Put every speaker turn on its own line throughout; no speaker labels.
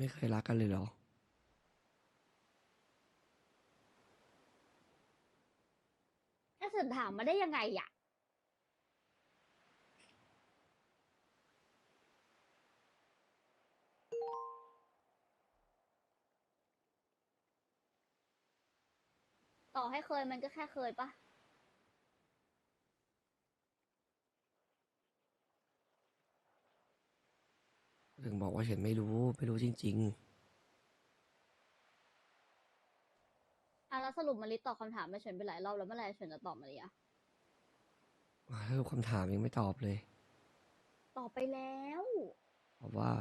ไม่เคยรักกันเลยเหรอ
ถ้าเฉินถามมาได้ยังไงอะต่อให้เคยมันก็แค่เคยปะ
ถึงบอกว่าฉันไม่รู้ ไม่รู้จริง
อะแล้วสรุปมาริตอบคำถามมาเฉินไปหลายรอบแล้วเมื่อไหร่เฉินจะตอบมาริอะ
ๆให้คำถามยังไม่ตอบเลย
ตอบไปแล้ว
เพราะว่า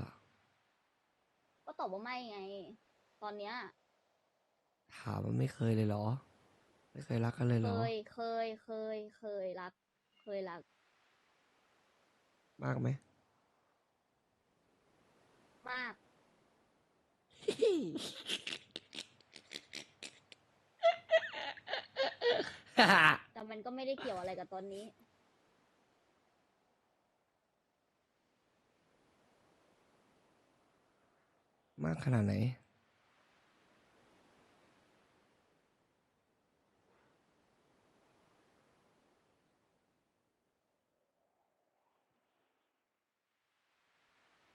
ก็ตอบว่าไม่ไง ตอนเนี้ย
ถามว่าไม่เคยเลยเหรอ ไม่เคยรักกันเลยเห
เค
รอ
ย เคย เคย เคยรัก เคยรัก
มากไหม
มาก แต่มันก็ไม่ได้เกี่ยวอะไรกับตอนนี้
มากขนาดไหน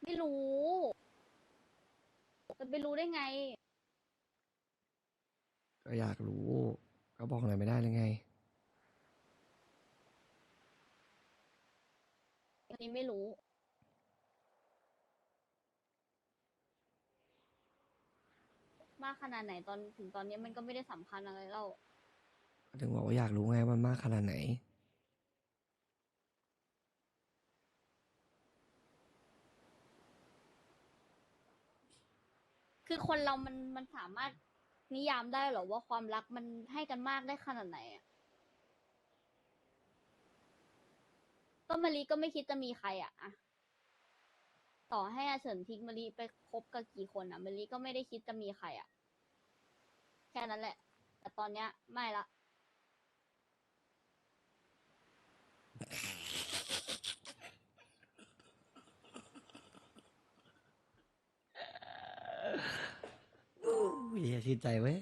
ไม่รู้ จะไปรู้ได้ไง
ก็อยากรู้ ก็บอกอะไรไม่ได้เลยไง
อันนี้ไม่รู้ มากขนาดไหนตอนถึงตอนนี้มันก็ไม่ได้สำคัญอะไรแล้ว
ก็ถึงบอกว่าอยากรู้ไงว่ามันมากขนาดไหน
คือคนเรามันมันสามารถนิยามได้เหรอว่าความรักมันให้กันมากได้ขนาดไหนอะก็มะลิก็ไม่คิดจะมีใครอะอะต่อให้อาเฉินทิ้งมะลิไปคบกับกี่คนอะมะลิก็ไม่ได้คิดจะมีใครอะแค่นั้นแหละ แต่ตอนเนี้ยไม่ละ
อู้ยอย่าชื่นใจเว้ย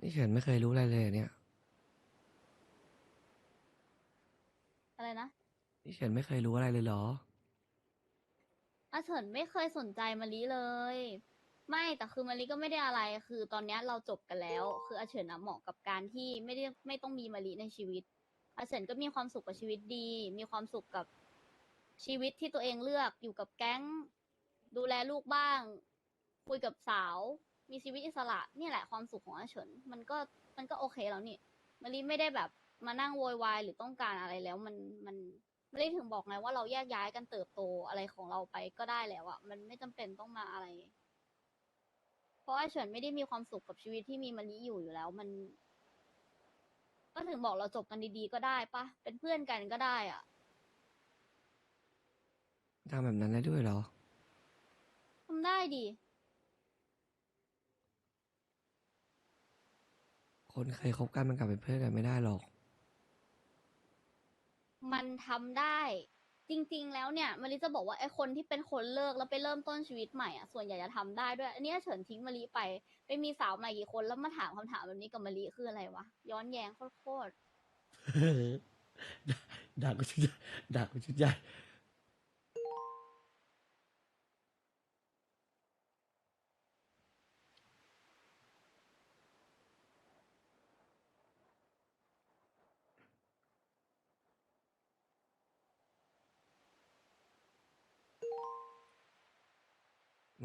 นี่เฉินไม่เคยรู้อะไรเลยเหรอเนี่ย
อะไรนะ
นี่เฉินไม่เคยรู้อะไรเลยเหรอ
อาเฉินไม่เคยสนใจมะลิเลย ไม่แต่คือมะลิก็ไม่ได้อะไร คือตอนเนี้ยเราจบกันแล้ว คืออาเฉินอะเหมาะกับการที่ไม่ได้ไม่ต้องมีมะลิในชีวิต อาเฉินก็มีความสุขกับชีวิตดี มีความสุขกับชีวิตที่ตัวเองเลือกอยู่กับแก๊ง ดูแลลูกบ้าง คุยกับสาว มีชีวิตอิสระนี่แหละความสุขของอาเฉินมันก็มันก็โอเคแล้วนี่มะลิไม่ได้แบบมานั่งโวยวายหรือต้องการอะไรแล้วมันมันมะลิถึงบอกไงว่าเราแยกย้ายกันเติบโตอะไรของเราไปก็ได้แล้วอะมันไม่จำเป็นต้องมาอะไร เพราะอาเฉินไม่ได้มีความสุขกับชีวิตที่มีมะลิอยู่อยู่แล้ว มัน ก็ถึงบอกเราจบกันดีๆก็ได้ปะเป็นเพื่อนกันก็ได้อะ
ทำแบบนั้นได้ด้วยเหรอ
ทำได้ดิ
คนเคยคบกันมันกลับเป็นเพื่อนกันไม่ได้หรอก
มันทำได้ จริง ๆ แล้วเนี่ยมาริจะบอกว่าไอ้คนที่เป็นคนเลิกแล้วไปเริ่มต้นชีวิตใหม่อะส่วนใหญ่จะทำได้ด้วยอันนี้เฉินทิ้งมาริไปไปมีสาวใหม่กี่คนแล้วมาถามคำถามแบบนี้กับมาริคืออะไรวะย้อนแย้งโคตร
ด่ากูชุดใหญ่ด่ากูชุดใหญ่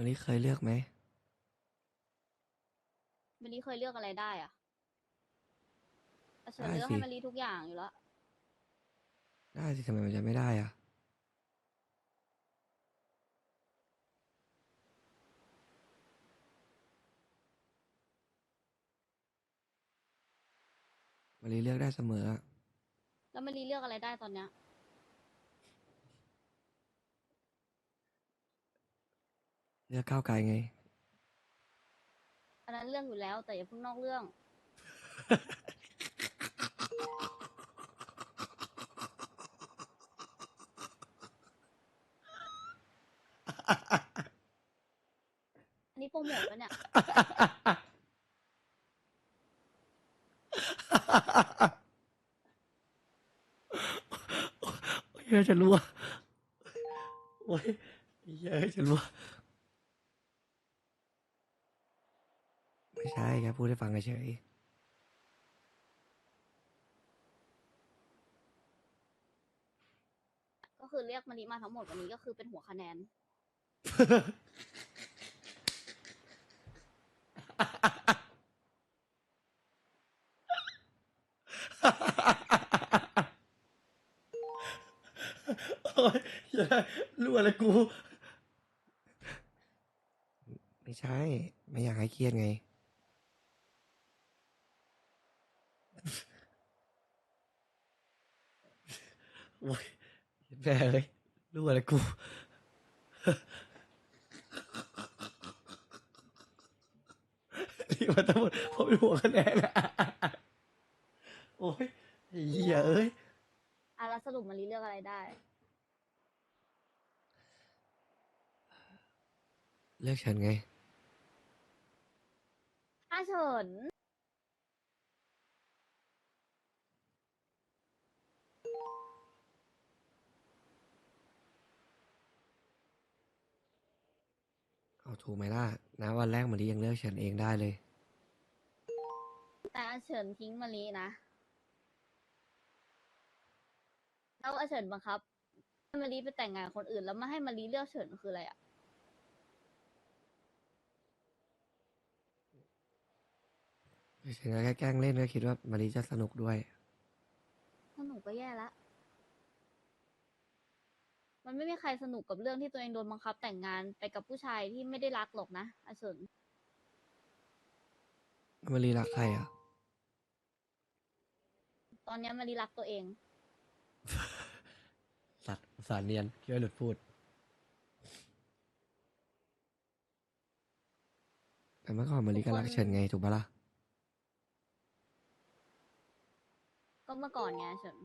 วันนี้เคยเลือกไหม
ๆมะลิเคยเลือกอะไรได้อะอาเฉิน
ได้
เลือก
สิ
ให้มะลิทุกอย่างอยู่แล้ว
ได้สิทำไมมันจะไม่ได้อะวันนี้เลือกได้เสมออะ
แล้วมะลิเลือกอะไรได้ตอนเนี้ย
เลือกก้าวไกลไง
อันนั้นเรื่องอยู่แล้วแต่อย่าพิ่งนอกเรื่อง อันนี้โปรโมล้วเนี่ย
เยอะจะรู้ว่าโอ้ยเยอะจะรู้ว่า ใช่แค่พูดให้ฟังเฉย
ก็คือเรียกมาริมาทั้งหมดวันนี้ก็คือเป็นหัวคะแนน
โอ้ยอย่ารู้อะไรกู ไม่ใช่ ไม่อยากให้เครียดไง โอ้ยแม่เลยรู้อะไรกูนี่มันทั้งหมดเพราะเป็นหัวคะแนนอะโอ้ยไอ้เหี้ยเอ้ย
อะแล้วสรุปมาริเลือกอะไรได้
เลือกฉันไง
อาเฉิน
เอาถูกไหมล่ะนะวันแรกมารียังเลือกฉันเองได้เลย
แต่อาเฉินทิ้งมารินะ แล้วอาเฉินบังคับให้มาริไปแต่งงานกับคนอื่น แล้วไม่ให้มาริเลือกเฉินคืออะไรอะ
ฉันก็แค่แกล้งเล่นก็คิดว่ามารีจะสนุกด้วย
สนุกก็แย่ละ มันไม่มีใครสนุกกับเรื่องที่ตัวเองโดนบังคับแต่งงานไปกับผู้ชายที่ไม่ได้รักหรอกนะอาเฉิน
มารีรักใครอะ
ตอนเนี้ยมาริรักตัวเอง
สัตว์สารเนียนคิดว่าหลุดพูดแต่เมื่อก่อนมารีก็รักฉันไงถูกปะล่ะ
ก็เมื่อก่อนไงอาเฉิน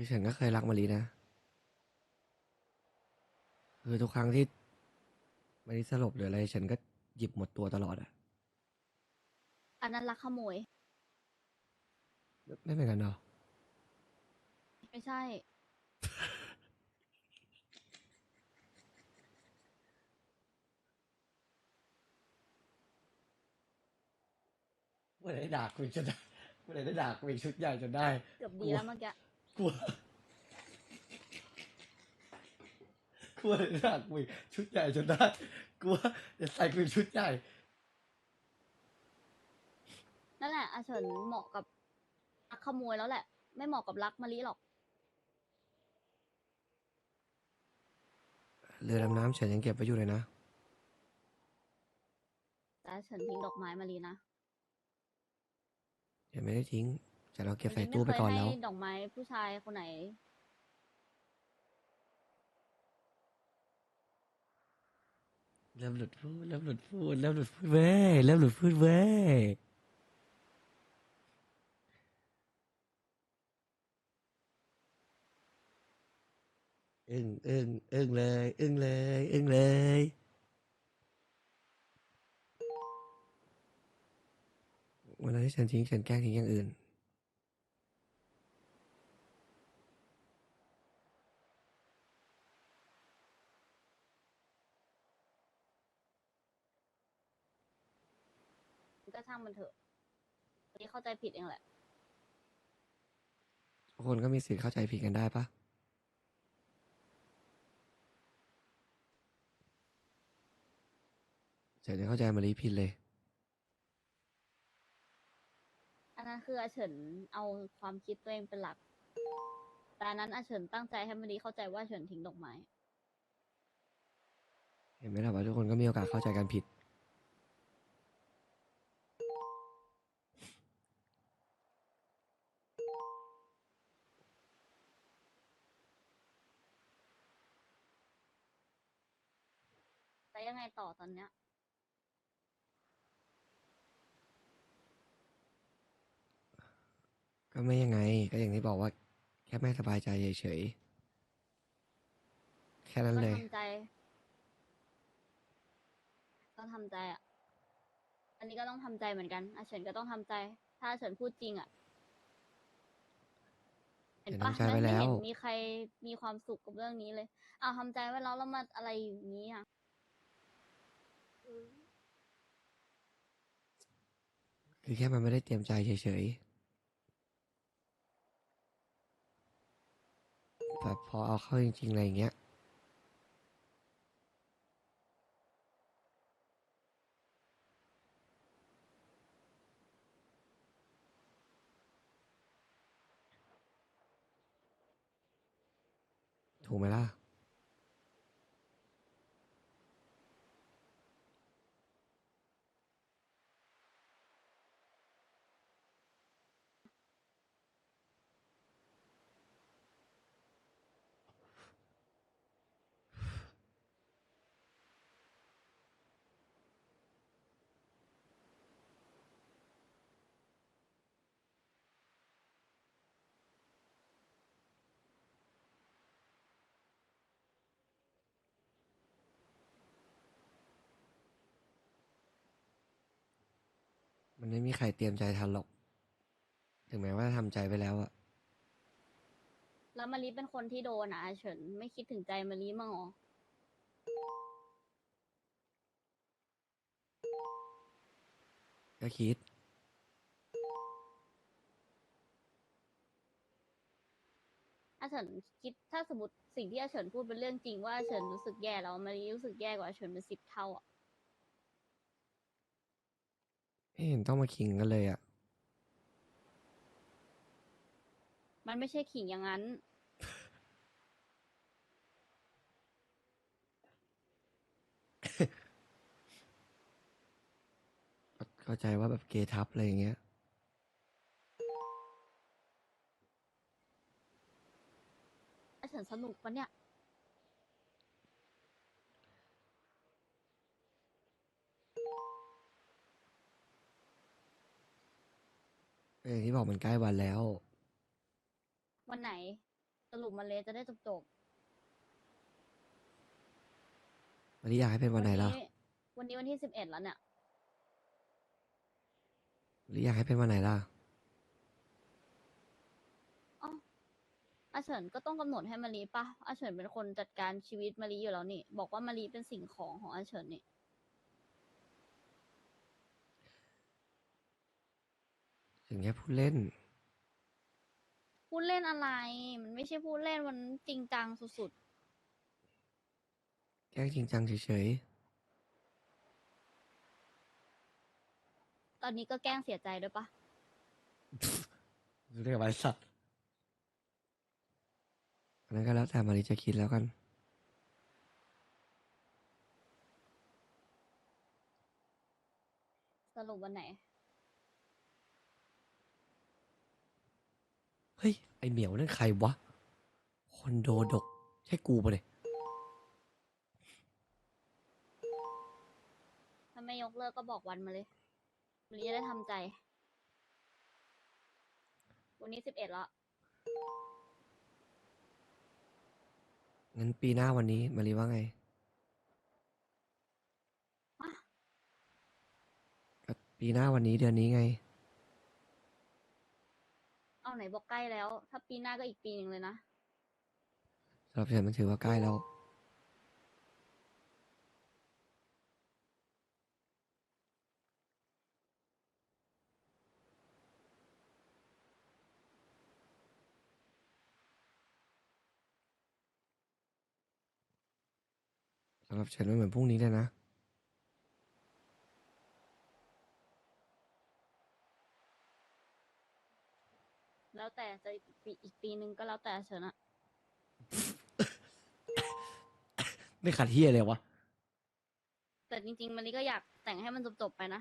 คือฉันก็เคยรักมารีนะ คือทุกครั้งที่มารีสลบหรืออะไร ฉันก็หยิบหมดตัวตลอดอะ
อันนั้นรักขโมย
ไม่ไม่เป็นกันเหรอ
ไม่ใช่
เมื่อไหร่ได้ด่ากูอีกจนได้เมื่อไหร่ได้ด่ากูอีกชุดใหญ่จนได้
เกือบดีแล้วเมื่อกี้
กลัว กลัวเลยด่ากูอีกชุดใหญ่จนได้ กลัวจะใส่กูอีกชุดใหญ่
นั่นแหละอาเฉินเหมาะกับรักขโมยแล้วแหละ ไม่เหมาะกับรักมาริหรอก
เรือดำน้ำฉันยังเก็บไว้อยู่เลยนะ
แต่อาเฉินทิ้งดอกไม้มารีนะ
ยังไม่ได้ทิ้ง แต่เราเก็บใส่
มารี
ตู้ไปก่อน
ม่เคย
แล้ว
ให้ดอกไม้ผู้ชายคนไหน
เริ่มหลุดพูดเริ่มหลุดพูดเริ่มหลุดพูดเว้ยเริ่มหลุดพูดเว้ยอึ้งอึ้งอึ้งเลย อึ้งเลย อึ้งเลย วันนั้นที่ฉันทิ้งฉันแกล้งทิ้งอย่างอื่น
ก็ช่างมันเถอะอันนี้เข้าใจผิดเองแหละ
ทุกคนก็มีสิทธิ์เข้าใจผิดกันได้ปะฉันจะเข้าใจมารีผิดเลย
อันนั้นคืออาเฉินเอาความคิดตัวเองเป็นหลัก แต่อันนั้นอาเฉินตั้งใจให้มารีเข้าใจว่าอาเฉินทิ้งดอกไม้
เห็นไหมล่ะว่าทุกคนก็มีโอกาสเข้าใจกันผิด
แต่ยังไงต่อตอนเนี้ย
ก็ไม่ยังไง ก็อย่างที่บอกว่า แค่ไม่สบายใจเฉยค่นั้น
ก็
เลย
ทำใจ ก็ทำใจอะ อันนี้ก็ต้องทำใจเหมือนกันอาเฉินก็ต้องทำใจ ถ้าอาเฉินพูดจริงอะ เห็น
เดี๋ยว
ปะ
ทำใจไว้
ไม่
แล้ว
เห็นมีใครมีความสุขกับเรื่องนี้เลย เอาทำใจไว้แล้วแล้วมาอะไรอย่างนี้อะ
คือแค่มันไม่ได้เตรียมใจเฉยๆแบบพอเอาเข้าจริงๆอะไรอย่างเงี้ย ถูกไหมล่ะ มันไม่มีใครเตรียมใจทันหรอก ถึงแม้ว่าทำใจไปแล้วอะ
แล้วมารีเป็นคนที่โดนอะอาเฉินไม่คิดถึงใจมารีมั้างเหรอ
ก็คิด
อาเฉินคิดถ้าสมมติสิ่งที่อาเฉินพูดเป็นเรื่องจริงว่าอาเฉินรู้สึกแย่แล้วมารีรู้สึกแย่กว่าอาเฉินเป็นสิบเท่าอะ
ไม่เห็นต้องมาขิงกันเลยอะ
มันไม่ใช่ขิงอย่างนั้น
เข้าใจว่าแบบเกทับอะไรอย่างเงี้ย
อาเฉินสนุกปะเนี่ย
อย่างที่บอกมันใกล้วันแล้ว
วันไหน สรุปมาเลยจะได้จบจบ
วันนี้อยากให้เป็น
ๆ
วันไหนล่ะ
วันนี้วันที่สิบเอ็ดแล้วเนี่ย
วันนี้อยากให้เป็นวันไหนล่ะ
อาเฉินก็ต้องกำหนดให้มารีปะอาเฉินเป็นคนจัดการชีวิตมารีอยู่แล้วนี่ บอกว่ามารีเป็นสิ่งของของอาเฉินนี่
ถึงแค่พูดเล่น
พูดเล่นอะไร มันไม่ใช่พูดเล่นมันจริงจังสุด
แกล้งจริงจังเฉย
ๆ ตอนนี้ก็แกล้งเสียใจด้วยปะ
ๆเรียกว่าสัตว์อันนั้นก็แล้วแต่มาริจะคิดแล้วกัน
สรุปวันไหน
เฮ้ย ไอเหมียวนั่นใครวะ คอนโดดก ใช่กูปะเนี่ย
ถ้าไม่ยกเลิกก็บอกวันมาเลยวันนี้จะได้ทำใจ วันนี้สิบเอ็ดละ
งั้นปีหน้าวันนี้มารีว่าไง
ฮะ
ก็ปีหน้าวันนี้เดือนนี้ไง
เอาไหนบอกใกล้แล้ว ถ้าปีหน้าก็อีกปีหนึ่งเลยนะ
สำหรับฉันมันถือว่าใกล้แล้ว สำหรับฉันมันเหมือนพรุ่งนี้เลยนะ
แล้วแต่จะอีกปีอีกปีหนึ่งก็แล้วแต่เฉินอะ
ไม่ขัดเฮียเลยวะ
แต่จริงๆมันนี้ก็อยากแต่งให้มันจบๆไปนะ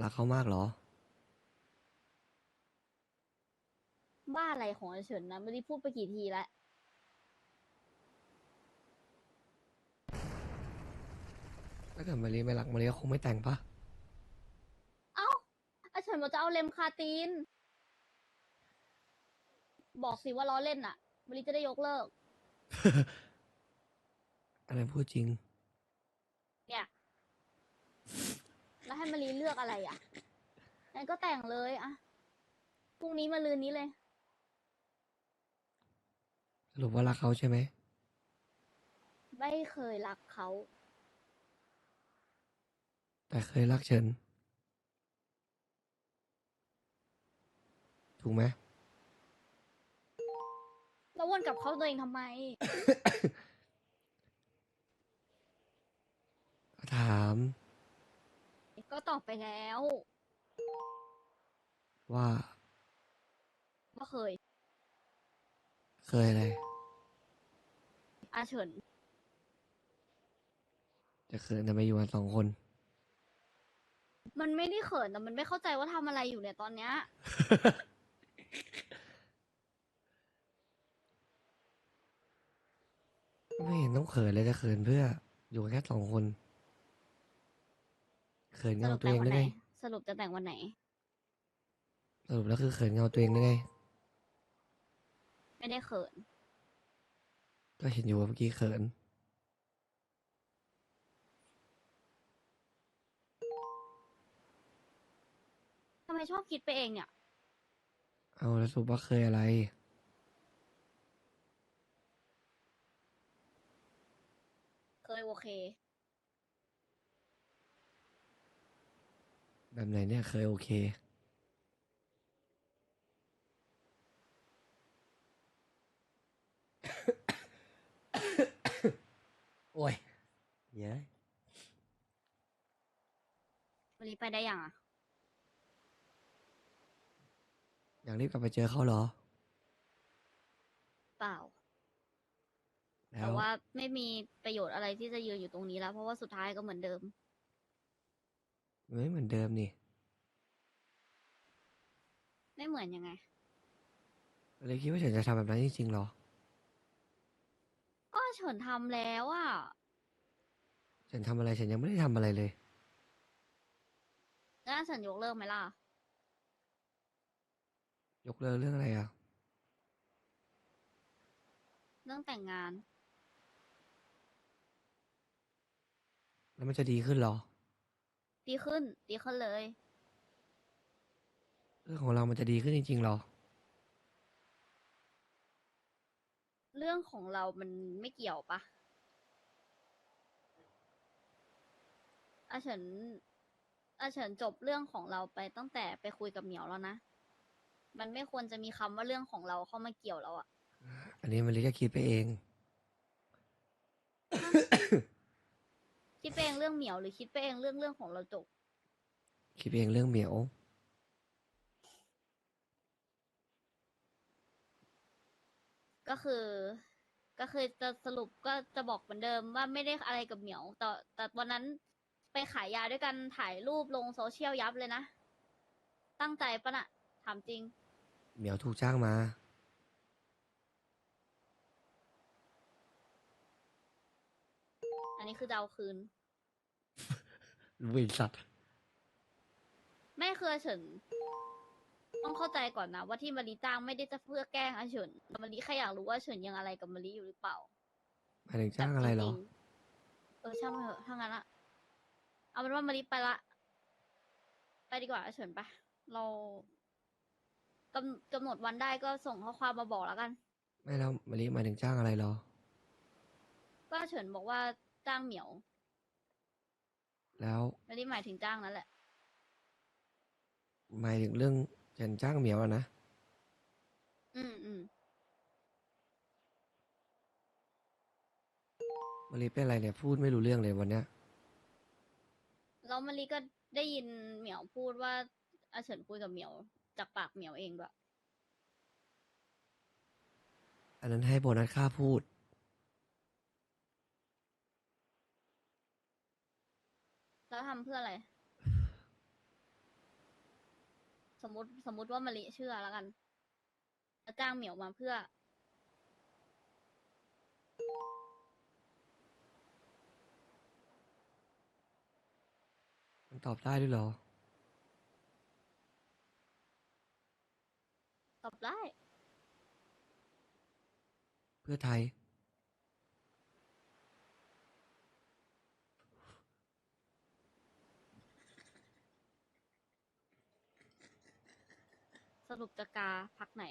รักเขามากเหรอ
บ้าอะไรของอาเฉินนะไม่ได้พูดไปกี่ทีแล้ว
ถ้าเกิดมารีไม่รักมารีก็คงไม่แต่งปะ
เอ้าอาเฉินบอกจะเอาเลมคาตีน บอกสิว่าล้อเล่นอะมารีจะได้ยกเลิก
อันนั้นพูดจริง
เนี่ย แล้วให้มารีเลือกอะไรอะงั้นก็แต่งเลยอะพรุ่งนี้มาลืนนี้เลย
สรุปว่ารักเขาใช่ไหม
ไม่เคยรักเขา
แต่เคยรักเฉิน ถูกไหม
แล้ววนกลับเขาตัวเองทำไม
ถาม
ก็ตอบไปแล้ว
ว่า
ว่าเคย
เคยอะไร
อาเฉิน
จะเขินแต่ไม่อยู่กันสองคน
มันไม่ได้เขินแต่มันไม่เข้าใจว่าทำอะไรอยู่เนี่ยตอนเนี้ย
ไม่เห็น ต้องเขินเลยจะเขินเพื่อ อยู่กันแค่สองคน เขิน
ส
เงา
รุป
ตัว
แต่
เองง
วัน
ได้
ไหน
ไง
สรุปจะแต่งวันไหน
สรุปแล้วคือเขินเงาตัวเองได้ไง
ไม่ได้เขิน
ก็เห็นอยู่ว่าเมื่อกี้เขิน
ทำไมชอบคิดไปเองเนี่ย
เอาแล้วสรุปว่าเคยอะไร
เคยโอเค
แบบไหนเนี่ยเคยโอเค โอ้ยเย้ย
วันนี้ไปได้ยังอะ
อยากรีบกลับไปเจอเขาเหรอ
เปล่า
แล้
แต่
ว
ว่าไม่มีประโยชน์อะไรที่จะยืนอยู่ตรงนี้แล้ว เพราะว่าสุดท้ายก็เหมือนเดิม
มันไม่เหมือนเดิมนี่
ไม่เหมือนยังไง
เลยคิดว่าฉันจะทำแบบนั้นจริงๆเหรอ
ก็เฉินทำแล้วอะ
ฉันทำอะไรฉันยังไม่ได้ทำอะไรเลย
แล้วเฉินยกเลิกไหมล่ะ
ยกเลิกเรื่องอะไรอะ
เรื่องแต่งงาน
แล้วมันจะดีขึ้นเหรอ
ดีขึ้น ดีขึ้นเลย
เรื่องของเรามันจะดีขึ้นจริงๆเหรอ
เรื่องของเรามันไม่เกี่ยวปะอาเฉินอาเฉินจบเรื่องของเราไปตั้งแต่ไปคุยกับเหมียวแล้วนะ มันไม่ควรจะมีคำว่าเรื่องของเราเข้ามาเกี่ยวแล้วอะ
อันนี้มันเลยก็คิดไปเอง
คิดไปเองเรื่องเหมียวหรือคิดไปเองเรื่องเรื่องของเราจบ
คิดไปเองเรื่องเหมียว
ก็คือ ก็คือจะสรุปก็จะบอกเหมือนเดิมว่าไม่ได้อะไรกับเหมียวแต่แต่วันนั้นไปขายยาด้วยกันถ่ายรูปลงโซเชียลยับเลยนะ ตั้งใจปะน่ะถามจริง
เหมียวถูกจ้างมา
อั นนี้คือจะเอาคืน
รู้อีกสัตว์
แม่คืออาเฉิน ต้องเข้าใจก่อนนะ ว่าที่มารีจ้างไม่ได้จะเพื่อแกล้งอาเฉินมารีแค่อยากรู้ว่าอาเฉินยังอะไรกับมารีอยู่หรือเปล่า
หมายถึงจ้างอะไรเหรอ
แบบจงๆเออช่างมันเถอะถ้างั้นอะเอาเป็นว่ามารีไปละ ไปดีกว่าอาเฉินไปเรากำกำหนดวันได้ก็ส่งข้อความมาบอกแล้วกัน
ไม่แล้วมารีหมายถึงจ้างอะไรเหรอ
ก็อาเฉินบอกว่า จ้างเหมียว
แล้ว
มารีหมายถึงจ้างนั่นแหละ
หมายถึงเรื่องฉันจ้างเหมียวอะนะ
อืมอืม
มารีเป็นอะไรเนี่ยพูดไม่รู้เรื่องเลยวันเนี้ย
แล้วมารีก็ได้ยินเหมียวพูดว่าอาเฉินคุยกับเหมียว จากปากเหมียวเองด้วย
อันนั้นให้โบนัสค่าพูด
แล้วทำเพื่ออะไร สมมติสมมติว่ามาริเชื่อแล้วกัน แล้วจ้างเหมียวมาเพื่อ
มันตอบได้ด้วยเหรอ
ตอบได้
เพื่อไทย
รุปจะกาพักไหน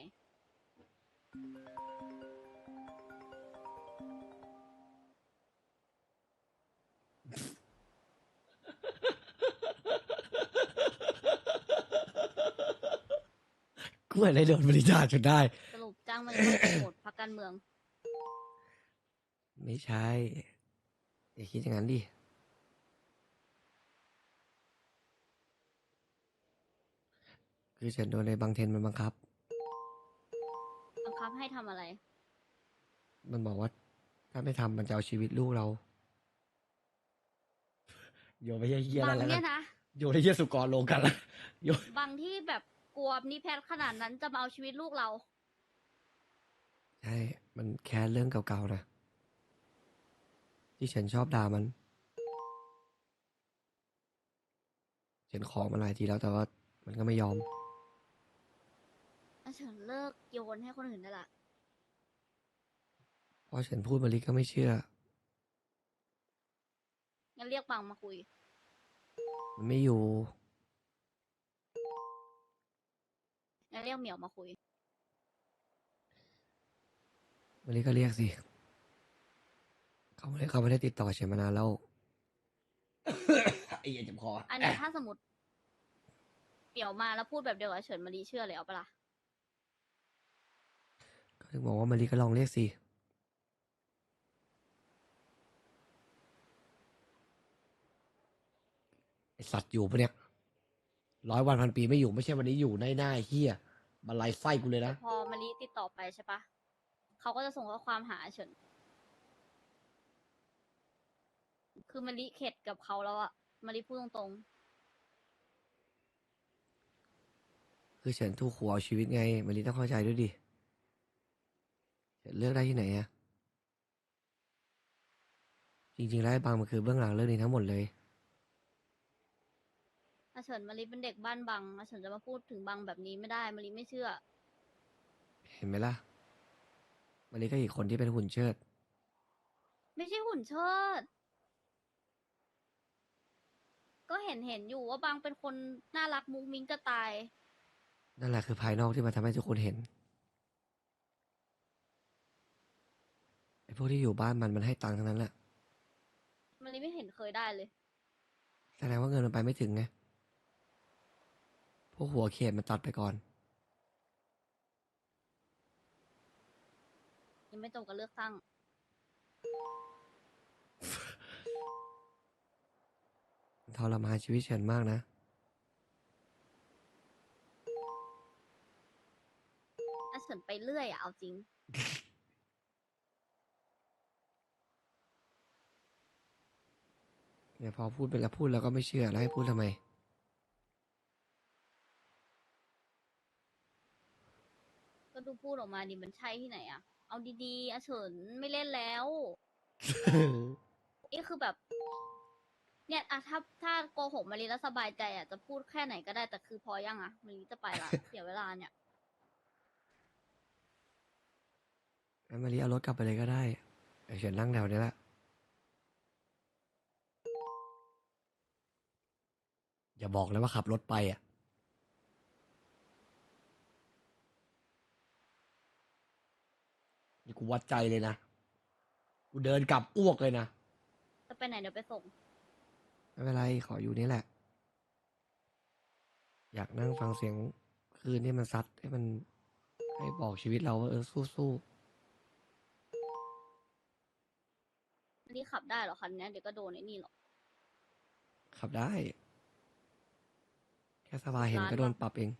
กูเหมือนได้โดนบริจาคจนได้
สรุปจ้างมันก็โหมดพักการเมือง
ไม่ใช่ อย่าคิดอย่างนั้นดิ คือฉันโดนในบางเทนมันบังคับ
บังคับให้ทำอะไร
มันบอกว่า ถ้าไม่ทำมันจะเอาชีวิตลูกเรา
โยนไปเฮี้ยๆ
บา
แล้ว
ง
แล้วกั
เนี่
น
ยนะ
โยนไปเฮี้ยสุกรลงกันละโยน
บางที่แบบกลัวนี่แพทย์ขนาดนั้นจะมาเอาชีวิตลูกเรา
ใช่มันแค่เรื่องเก่าๆนะที่ฉันชอบด่ามันฉันขอมันหลายทีแล้วแต่ว่ามันก็ไม่ยอม
อาเฉินเลิกโยนให้คนอื่นได้ละ
เพราะฉันพูดมาลิก็ไม่เชื่อ
งั้นเรียกบังมาคุย
มันไม่อยู่
งั้นเรียกเหมียวมาคุย
มาลิก็เรียกสิ เขาไม่ได้เขาไม่ได้ติดต่อฉันมานานแล้ว
ไอ้เหี้ยเจ็บคอ
อันนี้ถ้าสมมติเหมียวมาแล้วพูดแบบเดียวกับอาเฉินมารีเชื่อเลยเอาปะล่ะ
ก็ ถึงบอกว่ามาลิก็ลองเรียกสิ
ไอสัตว์อยู่ปะเนี่ยร้อยวันพันปีไม่อยู่ไม่ใช่วันนี้อยู่ในหน้าเฮี้ยบันไลไส้กูเลยนะ
พอมารีติดต่อไปใช่ปะเขาก็จะส่งข้อความหาอาเฉิน คือมารีเข็ดกับเขาแล้วอะมารีพูดตรง
คือฉันถูกขัวเอาชีวิตไงมาลิต้องเข้าใจด้วยดิฉัน เลือกได้ที่ไหนอะจริงๆแล้วไอ้บางมันคือเบื้องหลังเรื่องนี้ทั้งหมดเลย
ๆอาเฉินมารีเป็นเด็กบ้านบังอาเฉินจะมาพูดถึงบังแบบนี้ไม่ได้มารีไม่เชื่อ
เห็นไหมล่ะมาลิก็อีกคนที่เป็นหุ่นเชิด
ไม่ใช่หุ่นเชิด ก็เห็นเห็นอยู่ว่าบางเป็นคนน่ารักมุ้งมิ้งจะตาย
นั่นแหละคือภายนอกที่มาทำให้ทุกคนเห็น ไอ้ พวกที่อยู่บ้านมันมันให้ตังค์ทั้งนั้นแหละ
มารีไม่เห็นเคยได้เลย
แสดงว่าเงินมันไปไม่ถึงไงพวกหัวเขตมันตัดไปก่อน
ยังไม่ตรงกับเลือกตั้ง
ทรมานชีวิตฉันมากนะ
อาเฉินไปเรื่อยอะเอาจริง
เนี่ยพอพูดไปแล้วพูดแล้วก็ไม่เชื่อแล้วให้พูดทำไม
ก็ดูพูดออกมาดิมันใช่ที่ไหนอะเอาดีๆอาเฉินไม่เล่นแล้ว นี่คือแบบ เนี่ยอะถ้าถ้าโกหกมารีแล้วสบายใจอะจะพูดแค่ไหนก็ได้แต่คือพอยังอะมารีจะไปละ เสียเวลาเนี่ย
งั้นมารีเอารถกลับไปเลยก็ได้เดี๋ยวฉันนั่งแถวนี้แหละ
อย่าบอกเลยว่าขับรถไปอะ นี่กูวัดใจเลยนะ กูเดินกลับอ้วกเลยนะ
จะไปไหนเดี๋ยวไปส่ง
ไม่เป็นไรขออยู่นี่แหละ อยากนั่งฟังเสียงคลื่นที่มันซัดให้มันให้บอกชีวิตเราว่าเออสู้
มารีขับได้เหรอคันเนี้ยเดี๋ยวก็โดนไอ้นี่หรอก
ๆขับได้ แค่สภาเห็นก็โดนปรับเอง